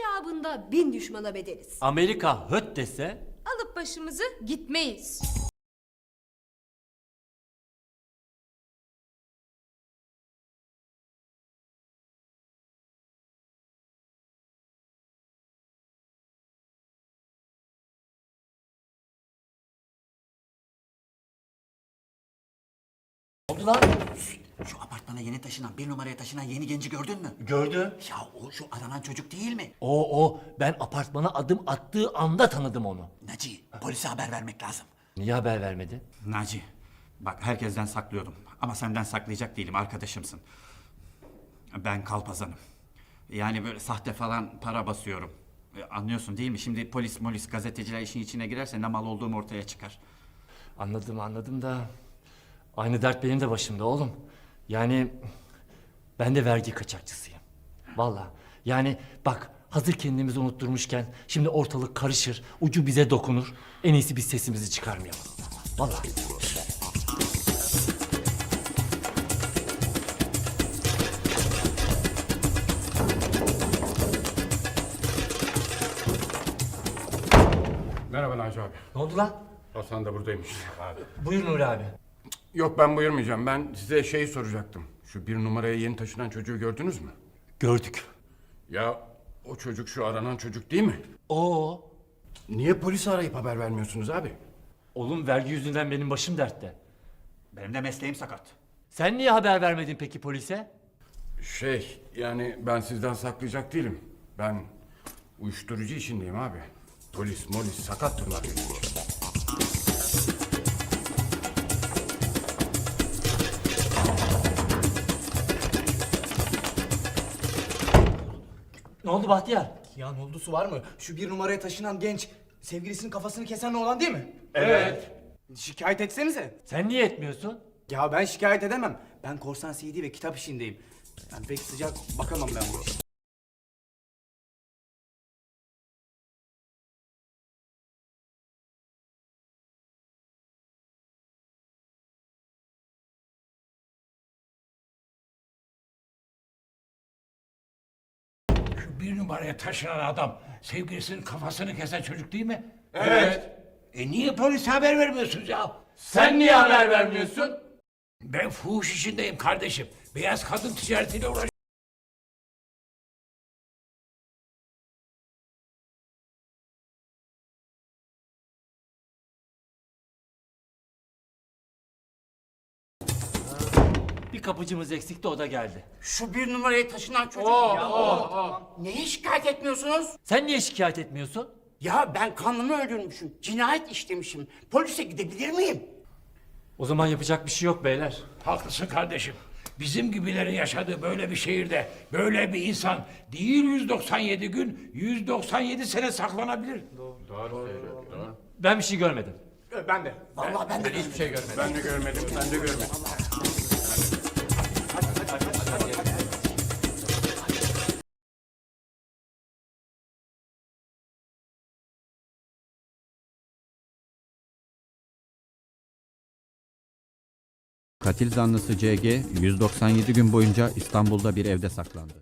icabında bin düşmana bedeliz. Amerika höt dese Alıp başımızı gitmeyiz. oldu lan? Şu apartmana yeni taşınan, bir numaraya taşınan yeni genci gördün mü? Gördüm. Ya o şu aranan çocuk değil mi? O o ben apartmana adım attığı anda tanıdım onu. Naci, polise haber vermek lazım. Niye haber vermedi? Naci, bak herkesten saklıyordum. Ama senden saklayacak değilim, arkadaşımsın. Ben kalpazanım. Yani böyle sahte falan para basıyorum. E, Anlıyorsun değil mi? Şimdi polis molis gazeteciler işin içine girerse ne mal olduğum ortaya çıkar. Anladım anladım da aynı dert benim de başımda oğlum. Yani ben de vergi kaçakçısıyım. Vallahi yani bak hazır kendimizi unutturmuşken şimdi ortalık karışır, ucu bize dokunur. En iyisi biz sesimizi çıkarmayalım. Vallahi. Merhaba Naci abi. Ne oldu lan? Hasan da buradaymış. Buyur Nuri abi. Yok ben buyurmayacağım. Ben size şey soracaktım. Şu bir numaraya yeni taşınan çocuğu gördünüz mü? Gördük. Ya o çocuk şu aranan çocuk değil mi? Oo. Niye polisi arayıp haber vermiyorsunuz abi? Oğlum vergi yüzünden benim başım dertte. Benim de mesleğim sakat. Sen niye haber vermedin peki polise? Şey yani ben sizden saklayacak değilim. Ben uyuşturucu işindeyim abi. Polis molis sakat bunlar. Ne oldu Bahtiyar? Ya ne oldusu var mı? Şu bir numaraya taşınan genç sevgilisinin kafasını kesen oğlan değil mi? Evet. Şikayet etsenize. Sen niye etmiyorsun? Ya ben şikayet edemem. Ben korsan CD ve kitap işindeyim. Ben pek sıcak bakamam ben bu bir numaraya taşınan adam sevgilisinin kafasını kesen çocuk değil mi? Evet. E niye polise haber vermiyorsunuz ya? Sen niye haber vermiyorsun? Ben fuhuş işindeyim kardeşim. Beyaz kadın ticaretiyle uğraşıyorum. Bir kapıcımız eksikti o da geldi. Şu bir numaraya taşınan çocuk. Neye şikayet etmiyorsunuz? Sen niye şikayet etmiyorsun? Ya ben kanlımı öldürmüşüm. Cinayet işlemişim. Polise gidebilir miyim? O zaman yapacak bir şey yok beyler. Haklısın kardeşim. Bizim gibilerin yaşadığı böyle bir şehirde böyle bir insan değil 197 gün 197 sene saklanabilir. Ben bir şey görmedim. Ben de. Vallahi ben de Hiçbir şey görmedim. Ben de görmedim. Ben de görmedim. Katil zanlısı CG 197 gün boyunca İstanbul'da bir evde saklandı.